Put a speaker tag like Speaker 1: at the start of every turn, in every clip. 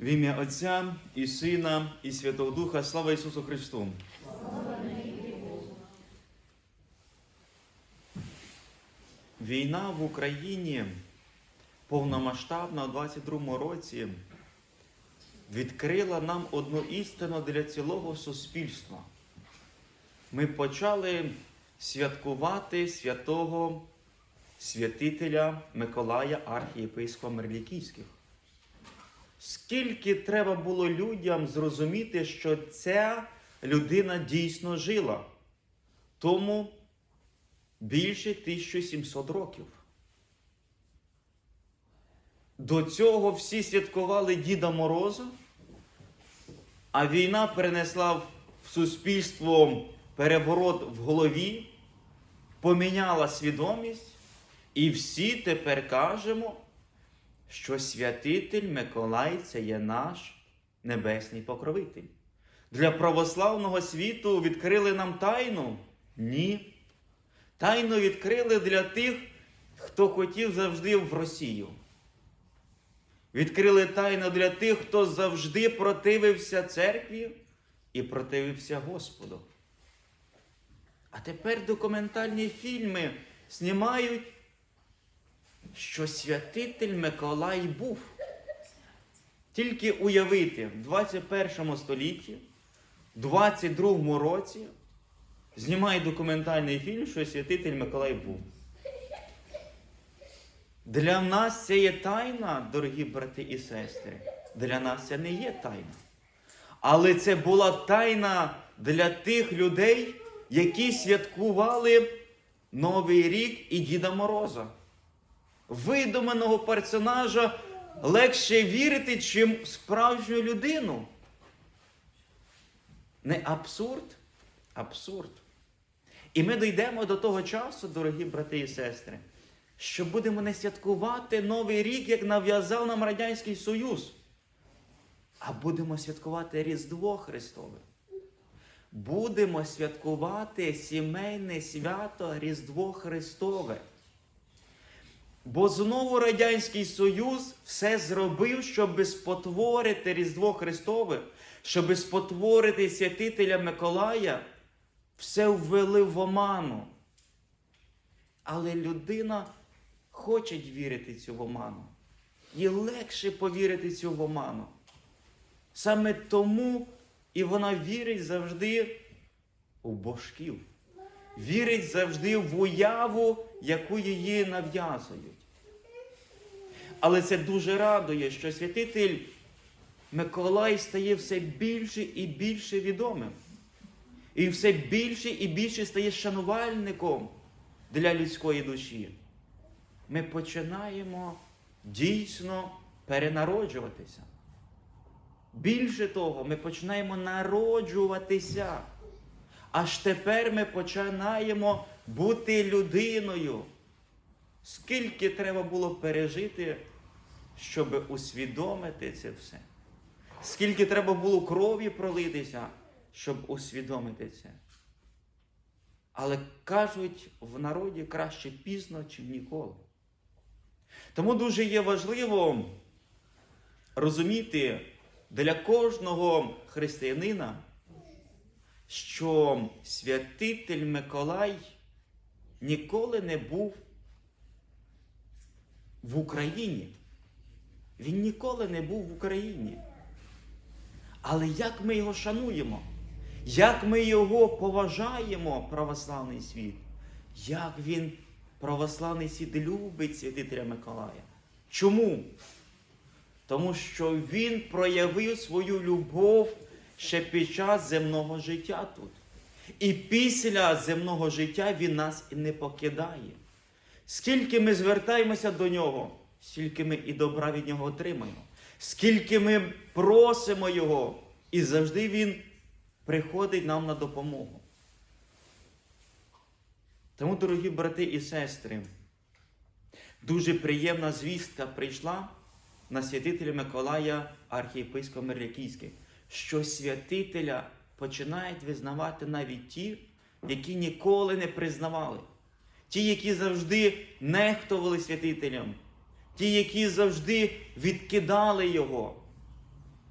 Speaker 1: В ім'я Отця і Сина, і Святого Духа, слава Ісусу Христу! Війна в Україні повномасштабна у 22-му році відкрила нам одну істину для цілого суспільства. Ми почали святкувати святого святителя Миколая архієпископа Мерліківських. Скільки треба було людям зрозуміти, що ця людина дійсно жила тому більше 1700 років. До цього всі святкували Діда Мороза, а війна перенесла в суспільство переворот в голові, поміняла свідомість, і всі тепер кажемо, що святитель Миколай це є наш небесний покровитель. Для православного світу відкрили нам тайну? Ні. Тайну відкрили для тих, хто хотів завжди в Росію. Відкрили тайну для тих, хто завжди противився церкві і противився Господу. А тепер документальні фільми знімають, що святитель Миколай був. Тільки уявити, в 21 столітті, в 22 році, знімає документальний фільм, що святитель Миколай був. Для нас це є тайна, дорогі брати і сестри. Для нас це не є тайна. Але це була тайна для тих людей, які святкували Новий рік і Діда Мороза. Видуманого персонажа легше вірити, чим справжню людину. Не абсурд? Абсурд. І ми дійдемо до того часу, дорогі брати і сестри, що будемо не святкувати Новий рік, як нав'язав нам Радянський Союз, а будемо святкувати Різдво Христове. Будемо святкувати сімейне свято Різдво Христове. Бо знову Радянський Союз все зробив, щоб спотворити Різдво Христове, щоб спотворити святителя Миколая, все ввели в оману. Але людина хоче вірити цю в оману. Їй легше повірити цю в оману. Саме тому і вона вірить завжди у божків. Вірить завжди в уяву, яку її нав'язують. Але це дуже радує, що святитель Миколай стає все більше і більше відомим. І все більше і більше стає шанувальником для людської душі. Ми починаємо дійсно перенароджуватися. Більше того, ми починаємо народжуватися. Аж тепер ми починаємо бути людиною. Скільки треба було пережити, щоб усвідомити це все? Скільки треба було крові пролитися, щоб усвідомити це? Але кажуть в народі краще пізно, чим ніколи. Тому дуже є важливо розуміти для кожного християнина, що святитель Миколай ніколи не був в Україні. Він ніколи не був в Україні. Але як ми його шануємо, як ми його поважаємо, православний світ, як він, православний світ, любить святителя Миколая. Чому? Тому що він проявив свою любов ще під час земного життя тут. І після земного життя він нас не покидає. Скільки ми звертаємося до нього, стільки ми і добра від нього отримаємо. Скільки ми просимо Його, і завжди Він приходить нам на допомогу. Тому, дорогі брати і сестри, дуже приємна звістка прийшла на святителя Миколая архієпископа Мерлякійський, що святителя починають визнавати навіть ті, які ніколи не признавали. Ті, які завжди нехтували святителям, ті, які завжди відкидали його.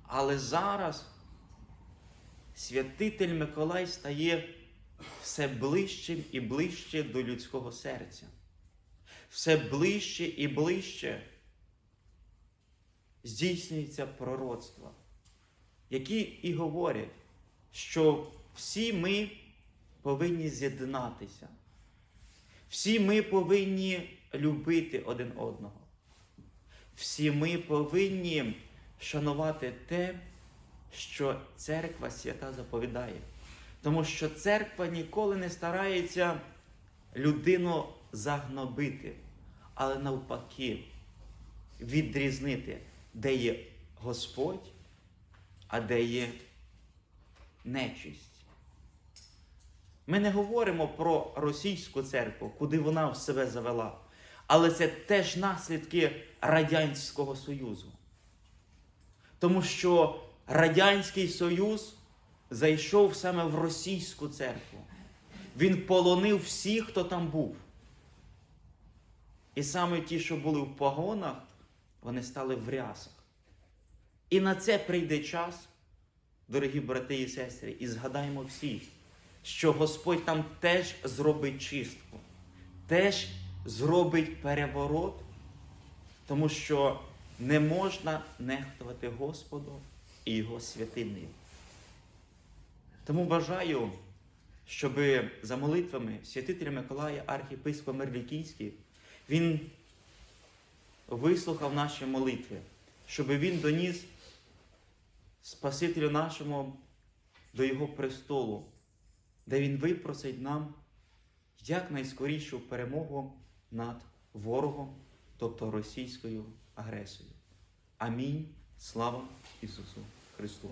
Speaker 1: Але зараз святитель Миколай стає все ближчим і ближче до людського серця. Все ближче і ближче здійснюється пророцтво, які і говорять, що всі ми повинні з'єднатися. Всі ми повинні любити один одного. Всі ми повинні шанувати те, що церква свята заповідає. Тому що церква ніколи не старається людину загнобити, але навпаки відрізнити, де є Господь, а де є нечисть. Ми не говоримо про російську церкву, куди вона в себе завела. Але це теж наслідки Радянського Союзу. Тому що Радянський Союз зайшов саме в російську церкву. Він полонив всіх, хто там був. І саме ті, що були в погонах, вони стали в рясах. І на це прийде час, дорогі брати і сестри, і згадаємо всі, що Господь там теж зробить чистку, теж зробить переворот, тому що не можна нехтувати Господу і Його святиною. Тому бажаю, щоб за молитвами святителя Миколая, архіпископа Мерлікійський, він вислухав наші молитви, щоб він доніс Спасителю нашому до Його престолу, де Він випросить нам якнайскорішу перемогу над ворогом, тобто російською агресією. Амінь. Слава Ісусу Христу!